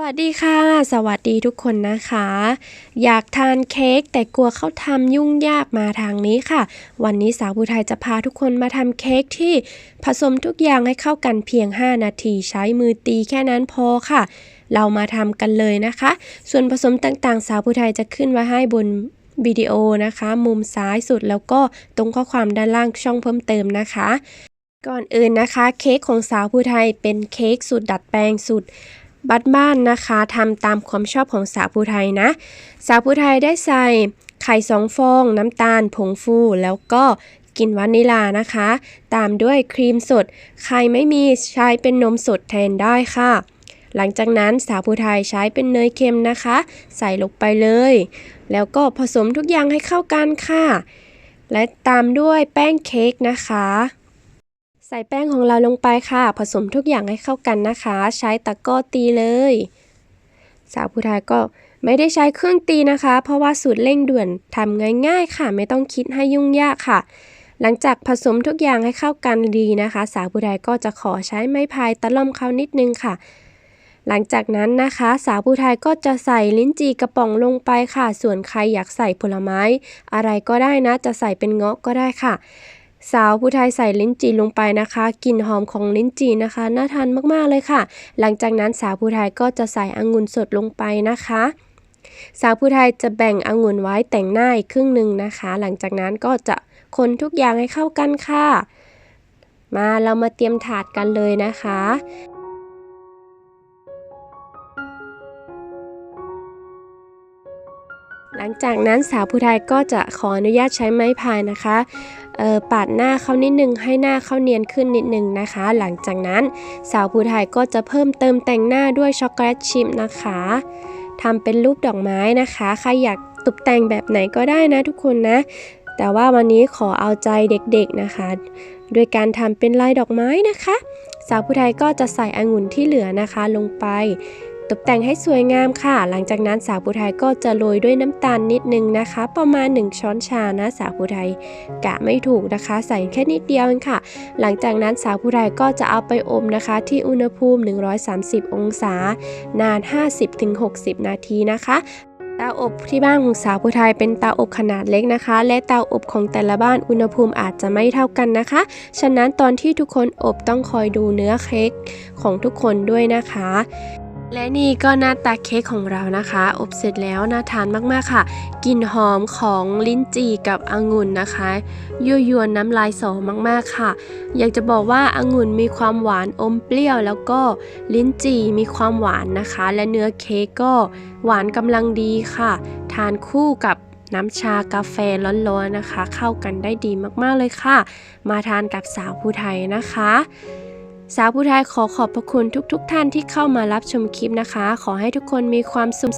สวัสดีค่ะ สวัสดีทุกคนนะคะ อยากทานเค้กแต่กลัวเขาทำยุ่งยากมาทางนี้ค่ะ วันนี้สาวผู้ไทยจะพาทุกคนมาทำเค้กที่ผสมทุกอย่างให้เข้ากันเพียง 5 นาทีใช้มือตีแค่นั้นพอค่ะ เรามาทำกันเลยนะคะ ส่วนผสมต่างๆ สาวผู้ไทยจะขึ้นไว้ให้บนวิดีโอนะคะ มุมซ้ายสุดแล้วก็ตรงข้อความด้านล่างช่องเพิ่มเติมนะคะ ก่อนอื่นนะคะ เค้กของสาวผู้ไทยเป็นเค้กสูตรดัดแปลงสูตร บัดบ้านนะคะทำตามความชอบของสาวผู้ไทยนะ สาวผู้ไทยได้ใส่ไข่สองฟอง น้ำตาลผงฟูแล้วก็กลิ่นวานิลานะคะ ตามด้วยครีมสด ใครไม่มีใช้เป็นนมสดแทนได้ค่ะ หลังจากนั้นสาวผู้ไทยใช้เป็นเนยเค็มนะคะ ใส่ลงไปเลย แล้วก็ผสมทุกอย่างให้เข้ากันค่ะ และตามด้วยแป้งเค้กนะคะ ใส่แป้งของเราลงไปค่ะ ผสมทุกอย่างให้เข้ากันนะคะ ใช้ตะก้อตีเลย สาวผู้ไทยก็ไม่ได้ใช้เครื่องตีนะคะ เพราะว่าสูตรเร่งด่วนทำง่าย ๆ ค่ะ ไม่ต้องคิดให้ยุ่งยากค่ะ หลังจากผสมทุกอย่างให้เข้ากันดีนะคะ สาวผู้ไทยก็จะขอใช้ไม้พายตะล่อมเขานิดนึงค่ะ หลังจากนั้นนะคะ สาวผู้ไทยก็จะใส่ลิ้นจี่กระป๋องลงไปค่ะ ส่วนใครอยากใส่ผลไม้ อะไรก็ได้นะ จะใส่เป็นเงาะก็ได้ค่ะ สาวผู้ไทยใส่ลิ้นจี่ลงไปนะคะกลิ่นหอมของลิ้นจี่นะคะ น่าทานมากๆเลยค่ะ หลังจากนั้นสาวผู้ไทยก็จะใส่องุ่นสดลงไปนะคะ สาวผู้ไทยจะแบ่งองุ่นไว้แต่งหน้าอีกครึ่งหนึ่งนะคะ หลังจากนั้นก็จะคนทุกอย่างให้เข้ากันค่ะ มาเรามาเตรียมถาดกันเลยนะคะ หลังจากนั้นสาวผู้ไทยก็จะขออนุญาตใช้ไม้พายนะคะปาดหน้าเขานิดนึงให้หน้าเขาเนียนขึ้นนิดนึงนะคะ หลังจากนั้นสาวผู้ไทยก็จะเพิ่มเติมแต่งหน้าด้วยช็อกโกแลตชิพนะคะทำเป็นรูปดอกไม้นะคะใครอยากตกแต่งแบบไหนก็ได้นะทุกคนนะ แต่ว่าวันนี้ขอเอาใจเด็กๆนะคะด้วยการทำเป็นลายดอกไม้นะคะ สาวผู้ไทยก็จะใส่องุ่นที่เหลือนะคะลงไป ตกแต่งให้สวยงามค่ะ หลังจากนั้นสาวผู้ไทยก็จะโรยด้วยน้ำตาลนิดนึงนะคะ ประมาณ 1 ช้อนชานะสาวผู้ไทยกะไม่ถูกนะคะ ใส่แค่นิดเดียวเองค่ะ หลังจากนั้นสาวผู้ไทยก็จะเอาไปอบนะคะ ที่อุณหภูมิ 130 องศา นาน 50-60 นาทีนะคะเตาอบที่บ้านของสาวผู้ไทยเป็นเตาอบขนาดเล็กนะคะ และเตาอบของแต่ละบ้านอุณหภูมิอาจจะไม่เท่ากันนะคะ ฉะนั้นตอนที่ทุกคนอบต้องคอยดูเนื้อเค้กของทุกคนด้วยนะคะ และนี่ก็หน้าตาเค้กของเรานะคะ อบเสร็จแล้วน่าทานมากๆค่ะกลิ่นหอมของลิ้นจี่กับองุ่นนะคะยั่วยวนน้ำลายสอมากๆค่ะ อยากจะบอกว่าองุ่นมีความหวานอมเปรี้ยว แล้วก็ลิ้นจี่มีความหวานนะคะ และเนื้อเค้กก็หวานกำลังดีค่ะ ทานคู่กับน้ำชากาแฟร้อนๆนะคะ เข้ากันได้ดีมากๆเลยค่ะ มาทานกับสาวผู้ไทยนะคะ สาวผู้ไทยขอขอบพระคุณทุกๆทท่านที่เข้ามารับชมคลิปนะคะ ขอให้ทุกคนมีความสุข